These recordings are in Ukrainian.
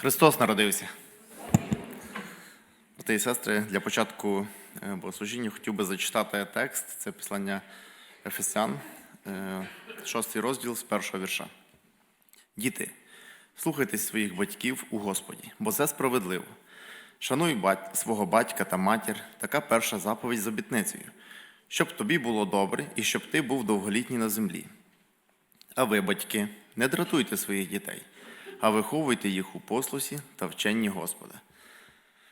Христос народився. Брати і сестри, для початку е, богослужіння хотів би зачитати текст. Це післання Ефесян, е, шостий розділ з першого вірша. Діти, слухайтесь своїх батьків у Господі, бо це справедливо. Шануй бать, свого батька та матір, така перша заповідь з обітницею, щоб тобі було добре і щоб ти був довголітній на землі. А ви, батьки, не дратуйте своїх дітей, а виховуйте їх у послусі та вченні Господа.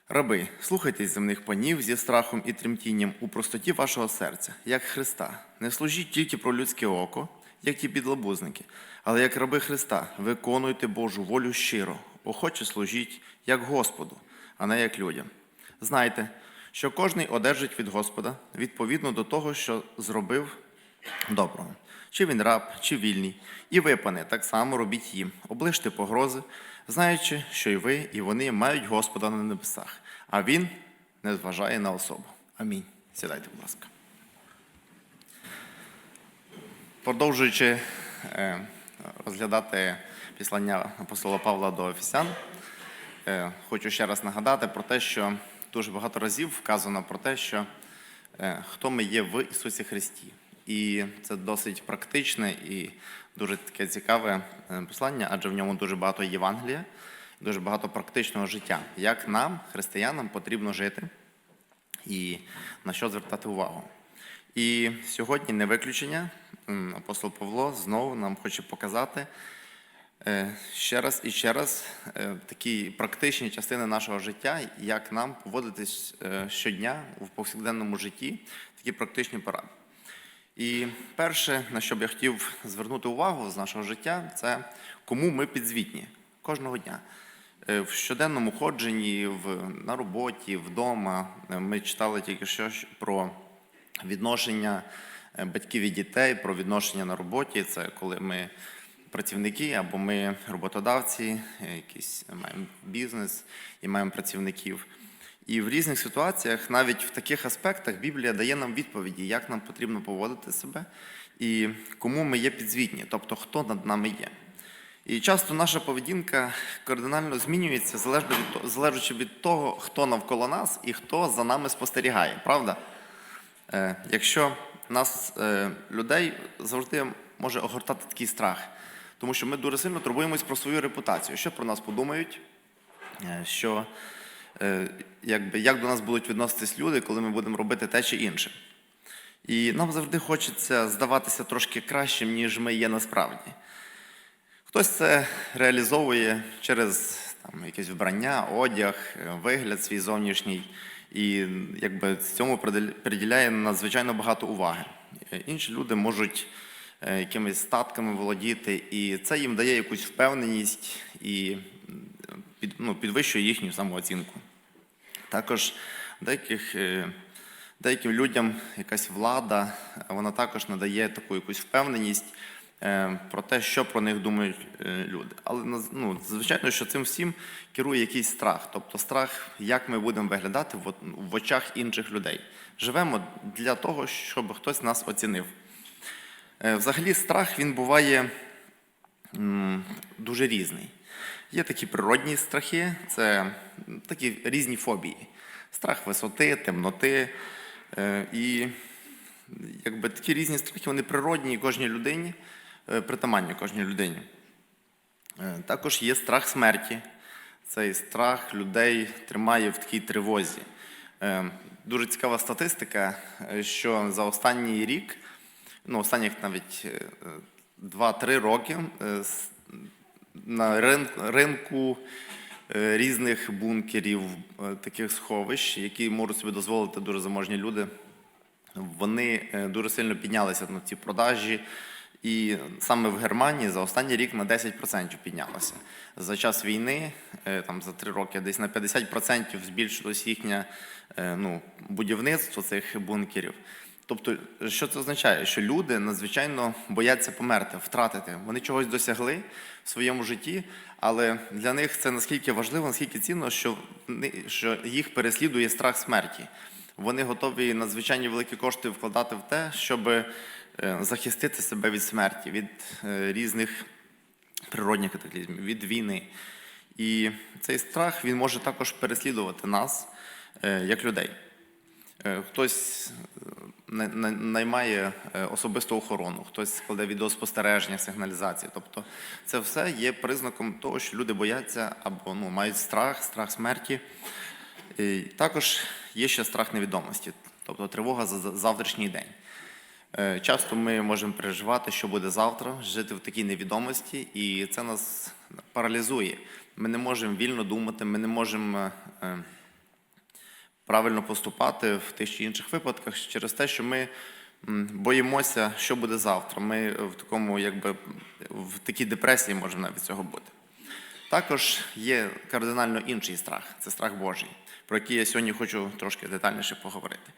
Раби, слухайтесь земних панів зі страхом і тремтінням у простоті вашого серця, як Христа. Не служіть тільки про людське око, як ті підлабузники, але як раби Христа, виконуйте Божу волю щиро, охоче служіть як Господу, а не як людям. Знайте, що кожний одержить від Господа відповідно до того, що зробив доброго. Чи він раб, чи вільний. І ви, пане, так само робіть їм, оближте погрози, знаючи, що і ви, і вони мають Господа на небесах, а він не зважає на особу. Амінь. Сідайте, будь ласка. Продовжуючи е, розглядати післання апостола Павла до Офісян, е, хочу ще раз нагадати про те, що дуже багато разів вказано про те, що е, хто ми є в Ісусі Христі. І це досить практичне і дуже таке цікаве е, послання, адже в ньому дуже багато Євангелія, дуже багато практичного життя. Як нам, християнам, потрібно жити і на що звертати увагу. І сьогодні не виключення. Апостол Павло знову нам хоче показати е, ще раз і ще раз е, такі практичні частини нашого життя, як нам поводитись щодня в повсякденному житті, такі практичні поради. І перше, на що б я хотів звернути увагу з нашого життя, це кому ми підзвітні кожного дня. Е, В щоденному ходженні, в, на роботі, вдома е, ми читали тільки що про відношення е, батьків і дітей, про відношення на роботі. Це коли ми працівники або ми роботодавці, якийсь маємо бізнес і маємо працівників. І в різних ситуаціях, навіть в таких аспектах, Біблія дає нам відповіді, як нам потрібно поводити себе і кому ми є підзвітні, тобто хто над нами є. І часто наша поведінка кардинально змінюється, залежно від того- хто навколо нас і хто за нами спостерігає, правда? Е, Якщо нас, е, людей, завжди може огортати такий страх, тому що ми дуже сильно турбуємось про свою репутацію, що про нас подумають, е, що якби, як до нас будуть відноситись люди, коли ми будемо робити те чи інше. І нам завжди хочеться здаватися трошки кращим, ніж ми є насправді. Хтось це реалізовує через там, якесь вбрання, одяг, е, вигляд свій зовнішній, і якби цьому приділяє надзвичайно багато уваги. Е, Інші люди можуть е, якимись статками володіти, і це їм дає якусь впевненість і під, ну, підвищує їхню самооцінку. Також деяких, е, деяким людям якась влада, вона також надає таку якусь впевненість е, про те, що про них думають е, люди. Але ну, звичайно, що цим всім керує якийсь страх, тобто страх, як ми будемо виглядати в, очах інших людей. Живемо для того, щоб хтось нас оцінив. Взагалі, страх він буває дуже різний. Є такі природні страхи, це такі різні фобії. Страх висоти, темноти. Е, І якби такі різні страхи, вони природні кожній людині, е, притаманні кожній людині. Е, Також є страх смерті. Цей страх людей тримає в такій тривозі. Дуже цікава статистика, що за останній рік, ну, останніх навіть е, 2-3 роки, на рин- ринку е, різних бункерів, е, таких сховищ, які можуть собі дозволити дуже заможні люди, вони е, дуже сильно піднялися на ці продажі. І саме в Германії за останній рік на 10% піднялося. За час війни, там за три роки, десь на 50% збільшилось їхнє ну, будівництво цих бункерів. Тобто, що це означає? Що люди надзвичайно бояться померти, втратити. Вони чогось досягли в своєму житті, але для них це наскільки важливо, наскільки цінно, що, що їх переслідує страх смерті. Вони готові надзвичайні великі кошти вкладати в те, щоб е, захистити себе від смерті, від е, різних природних катаклізмів, від війни. І цей страх він може також переслідувати нас е, як людей. Хтось наймає е, особисту охорону, хтось складе відеоспостереження, сигналізації. Тобто це все є признаком того, що люди бояться або ну, мають страх, страх смерті. І також є ще страх невідомості, тобто тривога за за завтрашній день. Е, Часто ми можемо переживати, що буде завтра, жити в такій невідомості, і це нас паралізує. Ми не можемо вільно думати, ми не можемо е, правильно поступати в тих чи інших випадках через те, що ми боїмося, що буде завтра. Ми в такому, якби в такій депресії можемо навіть цього бути. Також є кардинально інший страх це страх Божий, про який я сьогодні хочу трошки детальніше поговорити.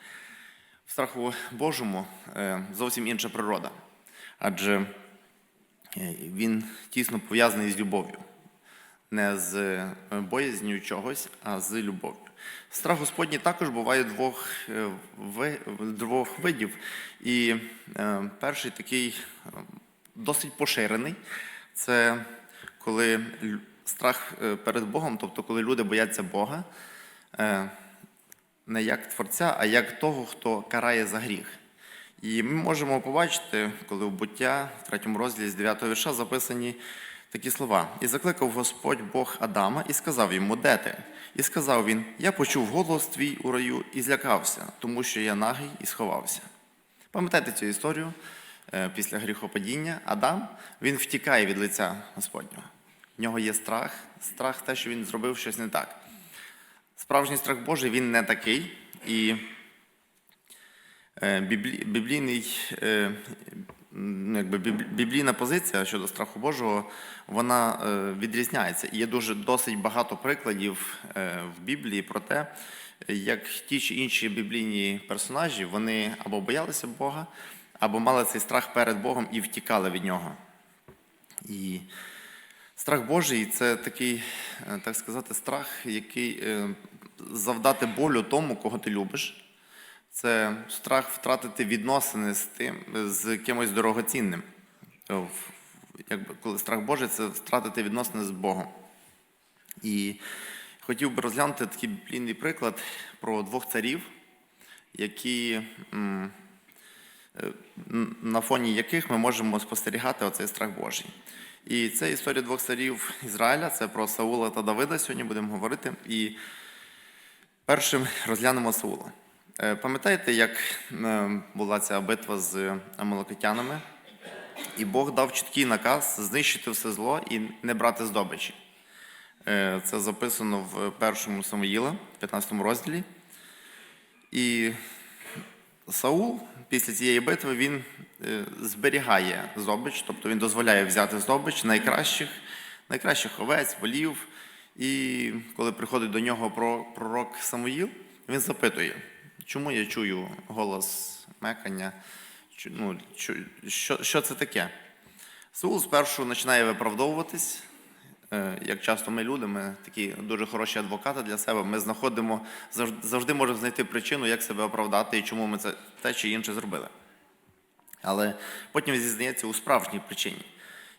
В страху Божому е, зовсім інша природа, адже е, він тісно пов'язаний з любов'ю, не з е, боязнью чогось, а з любов'ю. Страх Господній також буває двох, е, двох видів. І е, перший такий досить поширений це коли страх перед Богом, тобто коли люди бояться Бога. не як Творця, а як того, хто карає за гріх. І ми можемо побачити, коли в буття в третьому розділі з 9 вірша записані такі слова. І закликав Господь Бог Адама і сказав йому, де ти? І сказав він: Я почув голос твій у раю і злякався, тому що я нагий і сховався. Пам'ятаєте цю історію? Е, Після гріхопадіння Адам він втікає від лиця Господнього. В нього є страх, страх те, що він зробив щось не так. Справжній страх Божий він не такий. І е, біблі- біблійний, е, якби біблійна позиція щодо страху Божого, вона е, відрізняється. І є дуже досить багато прикладів е, в Біблії про те, як ті чи інші біблійні персонажі вони або боялися Бога, або мали цей страх перед Богом і втікали від нього. І Страх Божий це такий, е, так сказати, страх, який завдати болю тому, кого ти любиш. Це страх втратити відносини з тим, з кимось дорогоцінним. Якби, коли страх Божий це втратити відносини з Богом. І хотів би розглянути такий біблійний приклад про двох царів, які, е, на фоні яких ми можемо спостерігати оцей страх Божий. І це історія двох царів Ізраїля, це про Саула та Давида. Сьогодні будемо говорити. І першим розглянемо Саула. Е, Пам'ятаєте, як е, була ця битва з амалокитянами? І Бог дав чіткий наказ знищити все зло і не брати здобичі. Е, Це записано в першому Самуїла, 15 розділі. І Саул після цієї битви він е, зберігає здобич, тобто він дозволяє взяти здобич найкращих, найкращих овець, волів. І коли приходить до нього про- пророк Самуїл, він запитує, чому я чую голос мекання, ну, що, що це таке? Саул спершу починає виправдовуватись, Е, як часто ми люди, ми такі дуже хороші адвокати для себе. Ми знаходимо завжди, завжди можемо знайти причину, як себе оправдати і чому ми це те чи інше зробили. Але потім зізнається у справжній причині.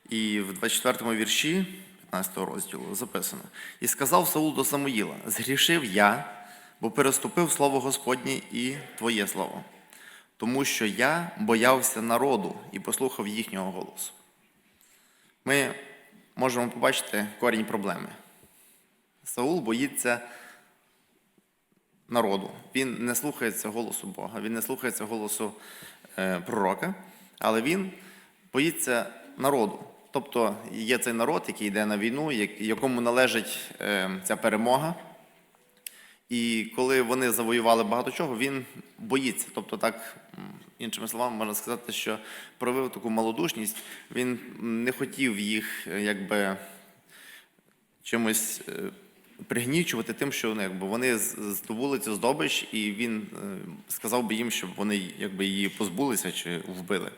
І в 24 му вірші 15 розділу записано: І сказав Саул до Самуїла: Згрішив я, бо переступив слово Господнє і твоє слово, тому що я боявся народу і послухав їхнього голосу. Ми можемо побачити корінь проблеми. Саул боїться народу. Він не слухається голосу Бога, він не слухається голосу е, пророка, але він боїться народу. Тобто є цей народ, який йде на війну, якому належить е, ця перемога. І коли вони завоювали багато чого, він боїться. Тобто, так, іншими словами, можна сказати, що проявив таку малодушність, він не хотів їх е, якби чимось е, пригнічувати тим, що ну, якби, вони здобули цю здобич, і він е, сказав би їм, щоб вони якби, її позбулися чи вбили.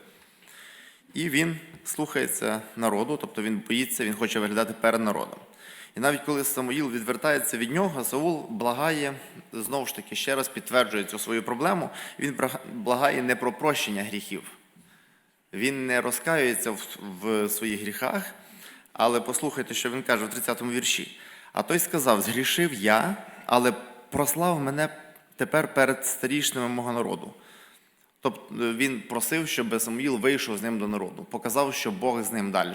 І він слухається народу, тобто він боїться, він хоче виглядати перед народом. І навіть коли Самуїл відвертається від нього, Саул благає, знову ж таки, ще раз підтверджує цю свою проблему, він благає не про прощення гріхів. Він не розкаюється в, в своїх гріхах, але послухайте, що він каже в 30-му вірші. А той сказав: Згрішив я, але прослав мене тепер перед старішними мого народу. Тобто він просив, щоб Самуїл вийшов з ним до народу, показав, що Бог з ним далі.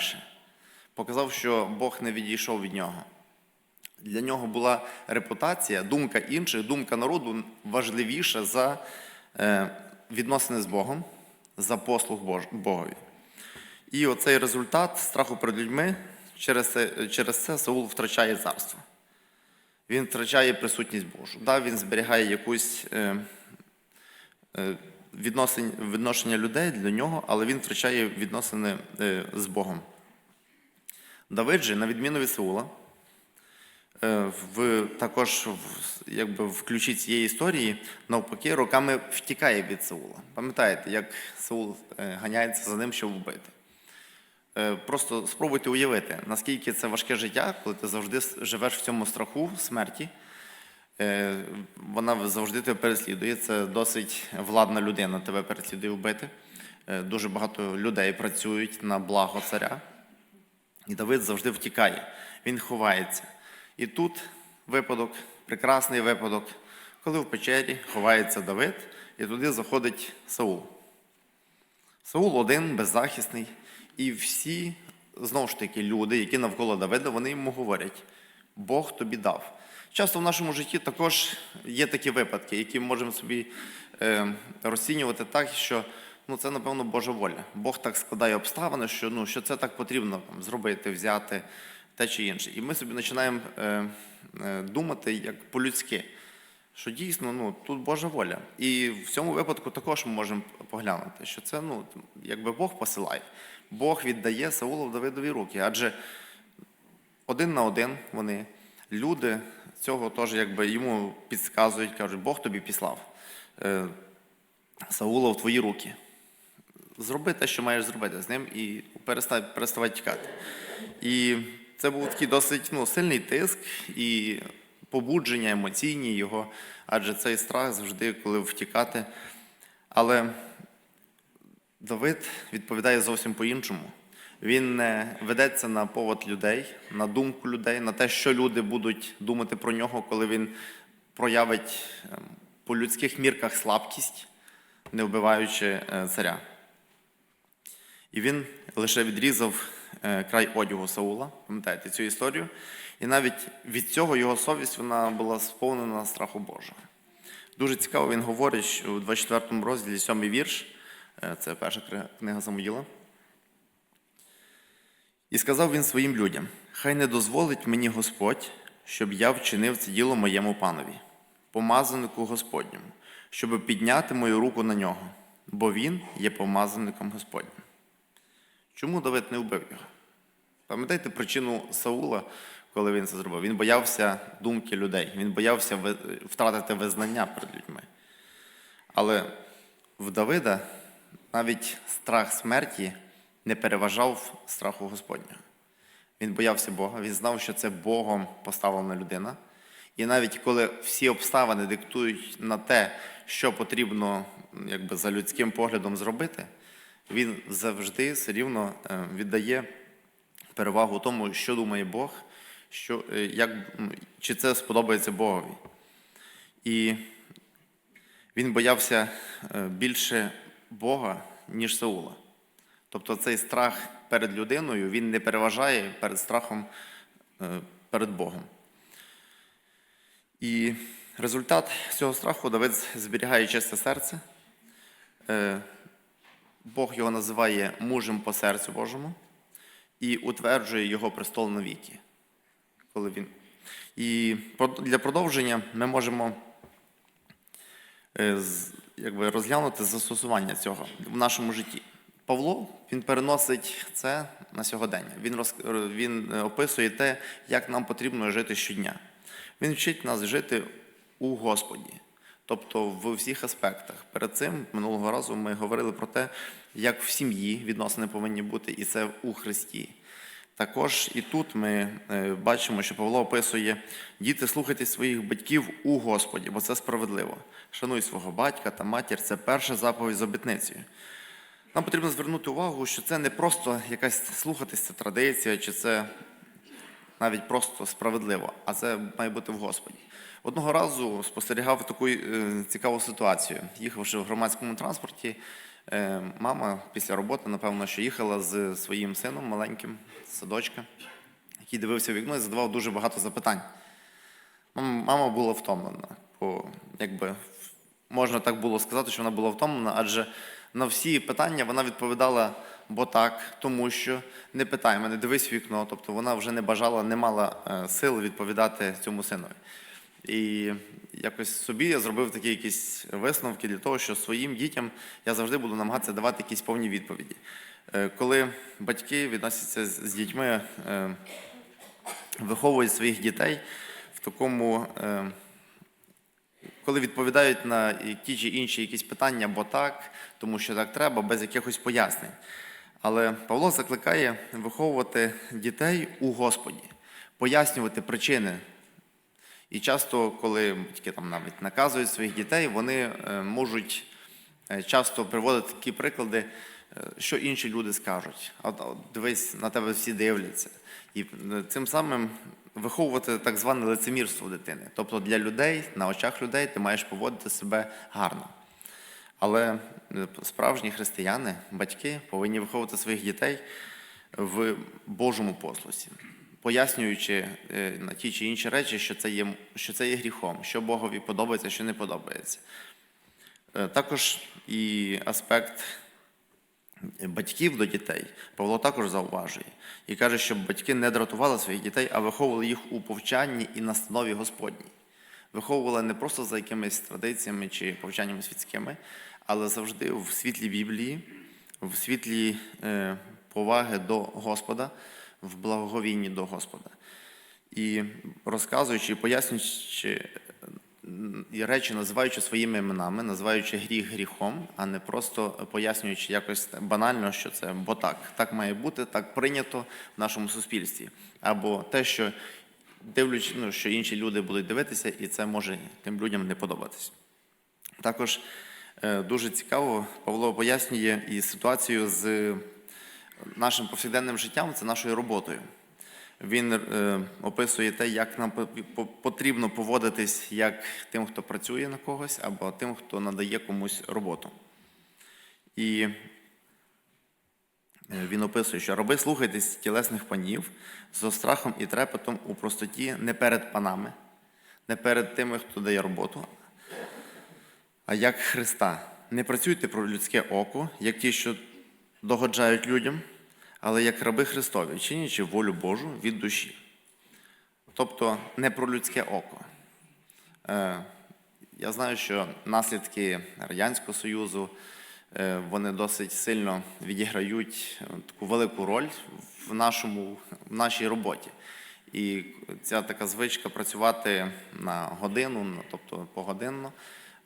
Показав, що Бог не відійшов від нього. Для нього була репутація, думка інших, думка народу важливіша за е, відносини з Богом, за послуг Богові. І оцей результат страху перед людьми через це, через це Саул втрачає царство. Він втрачає присутність Божу. Да, він зберігає якусь е, е, відношення людей для нього, але він втрачає відносини з Богом. Давид же, на відміну від Саула, е, в, також в, якби, в ключі цієї історії, навпаки, роками втікає від Саула. Пам'ятаєте, як Саул е, ганяється за ним, щоб вбити. Е, Просто спробуйте уявити, наскільки це важке життя, коли ти завжди живеш в цьому страху смерті. Вона завжди тебе переслідує. Це досить владна людина тебе переслідує вбити. Дуже багато людей працюють на благо царя. І Давид завжди втікає, він ховається. І тут випадок, прекрасний випадок, коли в печері ховається Давид, і туди заходить Саул. Саул один, беззахисний, і всі, знову ж таки, люди, які навколо Давида, вони йому говорять: Бог тобі дав. Часто в нашому житті також є такі випадки, які ми можемо собі е, розцінювати так, що ну, це, напевно, Божа воля. Бог так складає обставини, що, ну, що це так потрібно там, зробити, взяти те чи інше. І ми собі починаємо е, е, думати як по-людськи що дійсно ну, тут Божа воля. І в цьому випадку також ми можемо поглянути, що це ну, якби Бог посилає. Бог віддає Саула в Давидові руки. Адже один на один вони, люди цього теж якби йому підказують, кажуть, Бог тобі післав е, Саула в твої руки. Зроби те, що маєш зробити з ним, і перестав, переставай тікати. І це був такий досить ну, сильний тиск і побудження емоційні його, адже цей страх завжди, коли втікати. Але Давид відповідає зовсім по-іншому. Він не ведеться на повод людей, на думку людей, на те, що люди будуть думати про нього, коли він проявить ем, по людських мірках слабкість, не вбиваючи е, царя. І він лише відрізав е, край одягу Саула, пам'ятаєте цю історію. І навіть від цього його совість вона була сповнена страху Божого. Дуже цікаво, він говорить що у 24 розділі, 7 вірш, е, це перша книга Самуїла. І сказав він своїм людям: Хай не дозволить мені Господь, щоб я вчинив це діло моєму панові, помазанику Господньому, щоб підняти мою руку на нього, бо він є помазаником Господнім. Чому Давид не вбив його? Пам'ятаєте причину Саула, коли він це зробив? Він боявся думки людей, він боявся втратити визнання перед людьми. Але в Давида навіть страх смерті не переважав страху Господнього. Він боявся Бога, він знав, що це Богом поставлена людина. І навіть коли всі обставини диктують на те, що потрібно якби, за людським поглядом зробити, він завжди все рівно е, віддає перевагу тому, що думає Бог, що, е, як, чи це сподобається Богові. І він боявся е, більше Бога, ніж Саула. Тобто цей страх перед людиною він не переважає перед страхом перед Богом. І результат цього страху Давид зберігає чисте серце. Е, Бог його називає мужем по серцю Божому і утверджує його престол навіки. Коли він... І для продовження ми можемо е, якби, розглянути застосування цього в нашому житті. Павло він переносить це на сьогодення. Він, роз... він е, описує те, як нам потрібно жити щодня. Він вчить нас жити у Господі, тобто в всіх аспектах. Перед цим минулого разу ми говорили про те, як в сім'ї відносини повинні бути, і це у Христі. Також і тут ми е, бачимо, що Павло описує: діти, слухайте своїх батьків у Господі, бо це справедливо. Шануй свого батька та матір це перша заповідь з обітницею. Нам потрібно звернути увагу, що це не просто якась слухатися традиція, чи це навіть просто справедливо, а це має бути в Господі. Одного разу спостерігав таку е, цікаву ситуацію. Їхавши в громадському транспорті, мама після роботи, напевно, що їхала з своїм сином маленьким садочка, який дивився в вікно і задавав дуже багато запитань. Мама була втомлена, бо якби можна так було сказати, що вона була втомлена, адже на всі питання вона відповідала, бо так, тому що не питай мене, дивись вікно. Тобто вона вже не бажала, не мала е, сил відповідати цьому синові. І якось собі я зробив такі якісь висновки для того, що своїм дітям я завжди буду намагатися давати якісь повні відповіді. Е, Коли батьки відносяться з дітьми, е, виховують своїх дітей в такому, е, коли відповідають на ті чи інші якісь питання, бо так, тому що так треба, без якихось пояснень. Але Павло закликає виховувати дітей у Господі, пояснювати причини. І часто, коли батьки там навіть наказують своїх дітей, вони е, можуть е, часто приводити такі приклади, е, що інші люди скажуть. От, от дивись, на тебе всі дивляться. І цим самим виховувати так зване лицемірство дитини. Тобто для людей, на очах людей, ти маєш поводити себе гарно. Але справжні християни, батьки повинні виховувати своїх дітей в Божому послусі, пояснюючи е, на ті чи інші речі, що це є, що це є гріхом, що Богові подобається, що не подобається. Е, Також і аспект батьків до дітей Павло також зауважує і каже, щоб батьки не дратували своїх дітей, а виховували їх у повчанні і настанові Господній. Виховували не просто за якимись традиціями чи повчаннями світськими, але завжди в світлі Біблії, в світлі е, поваги до Господа, в благовінні до Господа. І розказуючи, пояснюючи і речі, називаючи своїми іменами, називаючи гріх гріхом, а не просто пояснюючи якось банально, що це бо так, так має бути, так прийнято в нашому суспільстві. Або те, що дивлячись, ну, що інші люди будуть дивитися, і це може тим людям не подобатись. Також е, дуже цікаво, Павло пояснює і ситуацію з нашим повсякденним життям, це нашою роботою. Він е, описує те, як нам по- по- потрібно поводитись як тим, хто працює на когось, або тим, хто надає комусь роботу. І е, він описує, що роби слухайтесь тілесних панів з страхом і трепетом у простоті не перед панами, не перед тими, хто дає роботу, а як Христа. Не працюйте про людське око, як ті, що догоджають людям, але як раби Христові, чинячи волю Божу від душі. Тобто не про людське око. Е, Я знаю, що наслідки Радянського Союзу е, вони досить сильно відіграють е, таку велику роль в, нашому, в нашій роботі. І ця така звичка працювати на годину, ну, тобто погодинно,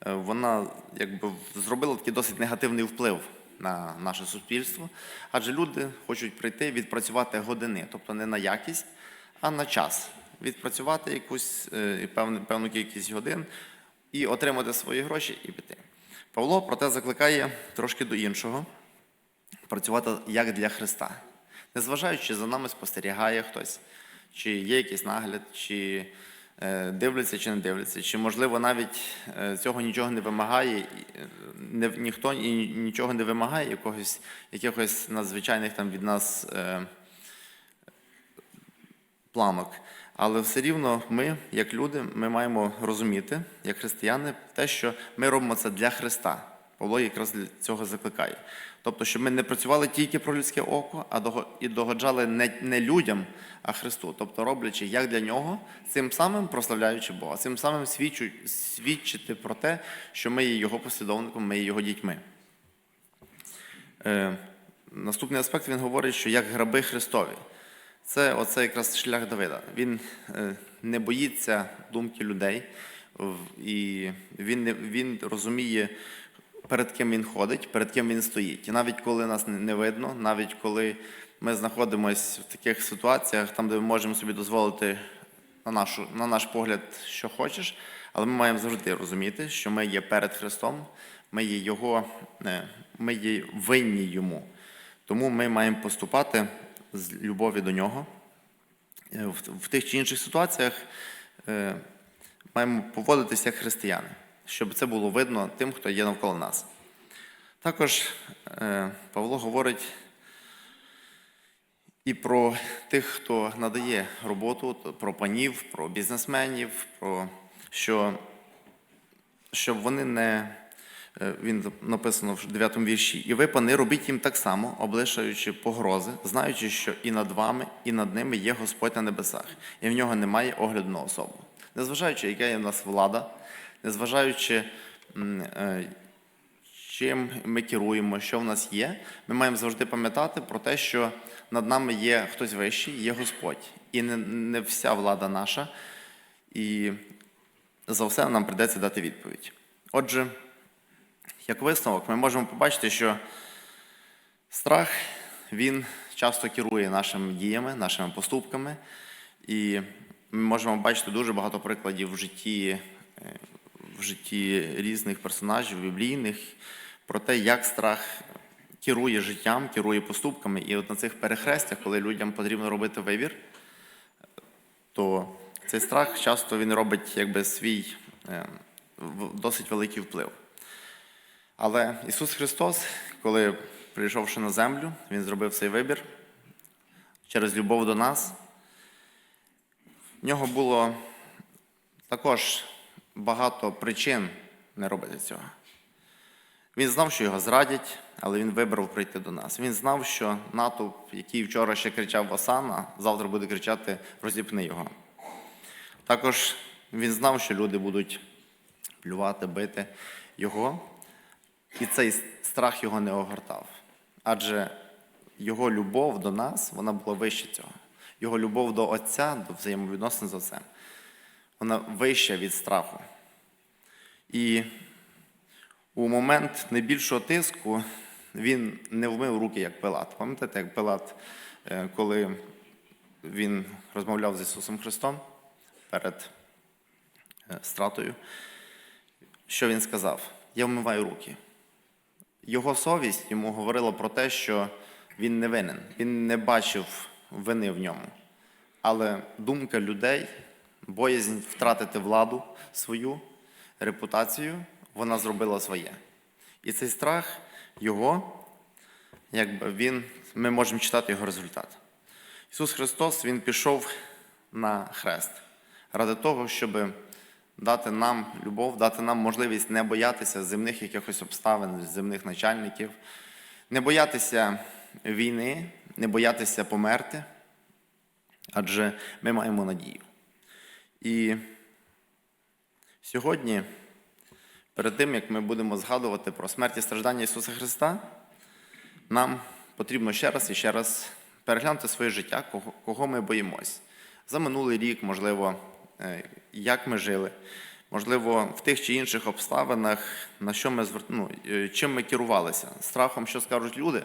вона якби зробила такий досить негативний вплив на наше суспільство, адже люди хочуть прийти відпрацювати години, тобто не на якість, а на час. Відпрацювати якусь е, певну, кількість годин і отримати свої гроші і піти. Павло проте закликає трошки до іншого працювати як для Христа. Незважаючи за нами спостерігає хтось, чи є якийсь нагляд, чи дивляться, чи не дивляться, чи можливо навіть е, цього нічого не вимагає, е, ніхто і нічого не вимагає, якогось, якихось надзвичайних там від нас. Е, планок. Але все рівно ми, як люди, ми маємо розуміти, як християни, те, що ми робимо це для Христа. Павло якраз цього закликає. Тобто, щоб ми не працювали тільки про людське око, а і догоджали не, не людям, а Христу. Тобто роблячи як для нього, цим самим прославляючи Бога, цим самим свідчу, свідчити про те, що ми є Його послідовником, ми є Його дітьми. Е, наступний аспект він говорить, що як граби Христові. Це оце якраз шлях Давида. Він е, не боїться думки людей, і він, він розуміє, перед ким він ходить, перед ким він стоїть. І навіть коли нас не- видно, навіть коли ми знаходимося в таких ситуаціях, там, де ми можемо собі дозволити на, нашу, на наш погляд, що хочеш, але ми маємо завжди розуміти, що ми є перед Христом, ми є Його, е, ми є винні Йому. Тому ми маємо поступати з любові до нього е, в, в тих чи інших ситуаціях е, маємо поводитися як християни, щоб це було видно тим, хто є навколо нас. Також е, Павло говорить і про тих, хто надає роботу, про панів, про бізнесменів, про що, щоб вони не. е, Він написано в 9 вірші. І ви, пани, робіть їм так само, облишаючи погрози, знаючи, що і над вами, і над ними є Господь на небесах, і в нього немає огляду на особу. Незважаючи, яка є в нас влада, незважаючи, е, чим ми керуємо, що в нас є, ми маємо завжди пам'ятати про те, що над нами є хтось вищий, є Господь. І не, не вся влада наша, і за все нам прийдеться дати відповідь. Отже, як висновок, ми можемо побачити, що страх він часто керує нашими діями, нашими поступками, і ми можемо бачити дуже багато прикладів в житті, е, в житті різних персонажів, біблійних, про те, як страх керує життям, керує поступками. І от на цих перехрестях, коли людям потрібно робити вибір, то цей страх часто він робить якби свій е, досить великий вплив. Але Ісус Христос, коли прийшовши на землю, Він зробив цей вибір через любов до нас. В нього було також багато причин не робити цього. Він знав, що його зрадять, але він вибрав прийти до нас. Він знав, що натовп, який вчора ще кричав Осана, завтра буде кричати Розіпни його. Також він знав, що люди будуть плювати, бити його, і цей страх його не огортав. Адже його любов до нас, вона була вище цього. Його любов до Отця, до взаємовідносин з Отцем, вона вища від страху. І у момент найбільшого тиску він не вмив руки, як Пилат. Пам'ятаєте, як Пилат, е, коли він розмовляв з Ісусом Христом перед е, стратою, що він сказав? Я вмиваю руки. Його совість йому говорила про те, що він не винен, він не бачив вини в ньому. Але думка людей, боязнь втратити владу свою, репутацію, вона зробила своє. І цей страх його, якби він, ми можемо читати його результат. Ісус Христос Він пішов на хрест ради того, щоб дати нам любов, дати нам можливість не боятися земних якихось обставин, земних начальників, не боятися війни, не боятися померти, адже ми маємо надію. І сьогодні, перед тим, як ми будемо згадувати про смерть і страждання Ісуса Христа, нам потрібно ще раз і ще раз переглянути своє життя, кого, ми боїмось. За минулий рік, можливо, е, як ми жили, можливо, в тих чи інших обставинах, на що ми ну, е, чим ми керувалися, страхом, що скажуть люди,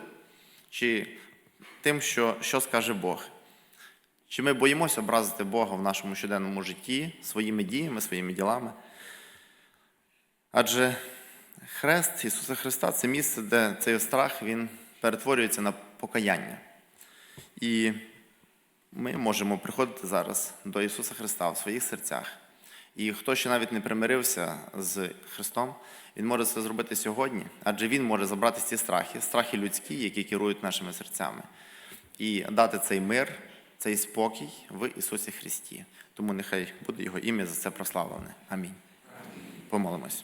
чи тим, що, що скаже Бог. Чи ми боїмося образити Бога в нашому щоденному житті своїми діями, своїми ділами? Адже хрест Ісуса Христа це місце, де цей страх він перетворюється на покаяння. І ми можемо приходити зараз до Ісуса Христа в своїх серцях. І хто ще навіть не примирився з Христом, він може це зробити сьогодні, адже Він може забрати ці страхи, страхи людські, які керують нашими серцями, і дати цей мир, цей спокій в Ісусі Христі. Тому нехай буде Його ім'я за це прославлене. Амінь. Помолимось.